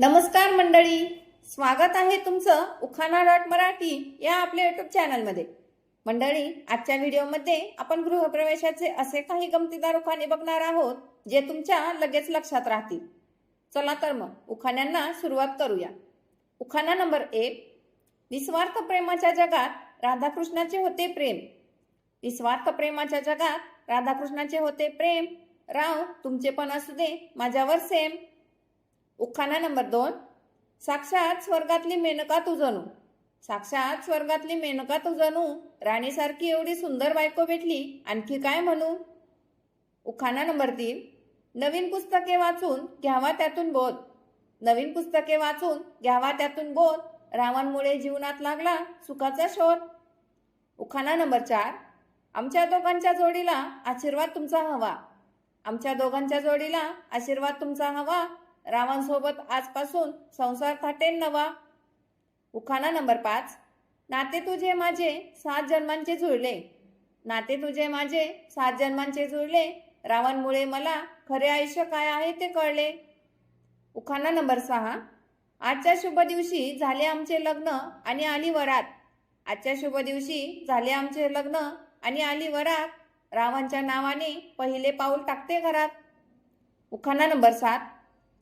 नमस्कार मंडळी. स्वागत आहे तुमचं उखाणा डॉट मराठी या आपल्या युट्यूब चॅनलमध्ये. मंडळी आजच्या व्हिडिओमध्ये आपण गृहप्रवेशाचे असे काही गमतीदार उखाणे बघणार आहोत जे तुमच्या लगेच लक्षात राहतील. चला तर मग उखाण्यांना सुरुवात करूया. उखाणा नंबर एक निस्वार्थ प्रेमाच्या जगात राधाकृष्णाचे होते प्रेम. निस्वार्थ प्रेमाच्या जगात राधाकृष्णाचे होते प्रेम. राव तुमचे पण असू दे माझ्यावर सेम उखाणा नंबर दोन. साक्षात स्वर्गातली मेनका तुझनू साक्षात स्वर्गातली मेनका तुझनू राणीसारखी एवढी सुंदर बायको भेटली आणखी काय म्हणू? उखाणा नंबर तीन. नवीन पुस्तके वाचून घ्यावा त्यातून बोध. नवीन पुस्तके वाचून घ्यावा त्यातून बोध. रावांमुळे जीवनात लागला सुखाचा शोध. उखाणा नंबर चार. आमच्या दोघांच्या जोडीला आशीर्वाद तुमचा हवा. आमच्या दोघांच्या जोडीला आशीर्वाद तुमचा हवा. रावांसोबत आजपासून संसार थाटेल नवा. उखाणा नंबर पाच. नाते तुझे माझे सात जन्मांचे जुळले. नाते तुझे माझे सात जन्मांचे जुळले. रावणमुळे मला खरे आयुष्य काय आहे ते कळले. उखाणा नंबर सहा. आजच्या शुभ दिवशी झाले आमचे लग्न आणि आली वरात. आजच्या शुभ दिवशी झाले आमचे लग्न आणि आली वरात. रावणच्या नावाने पहिले पाऊल टाकते घरात. उखाणा नंबर सात.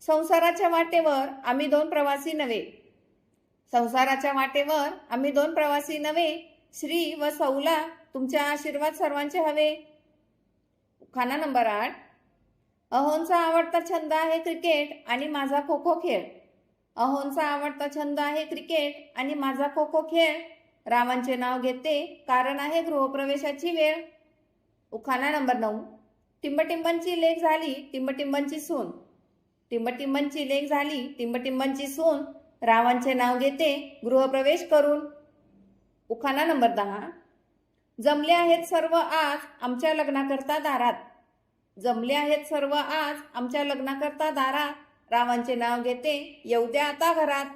संसाराच्या वाटेवर आम्ही दोन प्रवासी नव्हे. संसाराच्या वाटेवर आम्ही दोन प्रवासी नव्हे. श्री व सौला तुमच्या आशीर्वाद सर्वांचे हवे. खाना नंबर आठ. अहोंचा आवडता छंद आहे क्रिकेट आणि माझा खो खो खेळ. अहोंचा आवडता छंद आहे क्रिकेट आणि माझा खो खो खेळ. रामांचे नाव घेते कारण आहे गृहप्रवेशाची वेळ. उखाणा नंबर नऊ. टिंबटिंबांची लेख झाली टिंबटिंबांची सून. टिंबटिंबांची लेख झाली टिंबटिंबांची सून रावांचे नाव घेते गृहप्रवेश करून. उखाना नंबर दहा. जमले आहेत सर्व आज आमच्या लग्नाकरता दारात. जमले आहेत सर्व आज आमच्या लग्नाकरता दारात. रावांचे नाव घेते येऊ द्या आता घरात.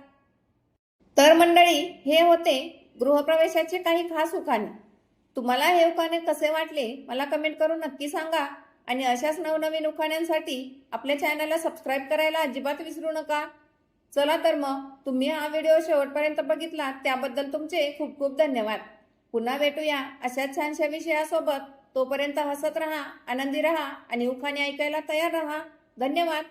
तर मंडळी हे होते गृहप्रवेशाचे काही खास उखाणे. तुम्हाला हे उखाणे कसे वाटले मला कमेंट करून नक्की सांगा. आणि अशाच नवनवीन उखाण्यांसाठी आपल्या चॅनलला सबस्क्राईब करायला अजिबात विसरू नका. चला तर मग तुम्ही हा व्हिडिओ शेवटपर्यंत बघितला त्याबद्दल तुमचे खूप खूप धन्यवाद. पुन्हा भेटूया अशाच छानशा विषयासोबत. तोपर्यंत हसत राहा आनंदी राहा आणि उखाणे ऐकायला तयार राहा. धन्यवाद.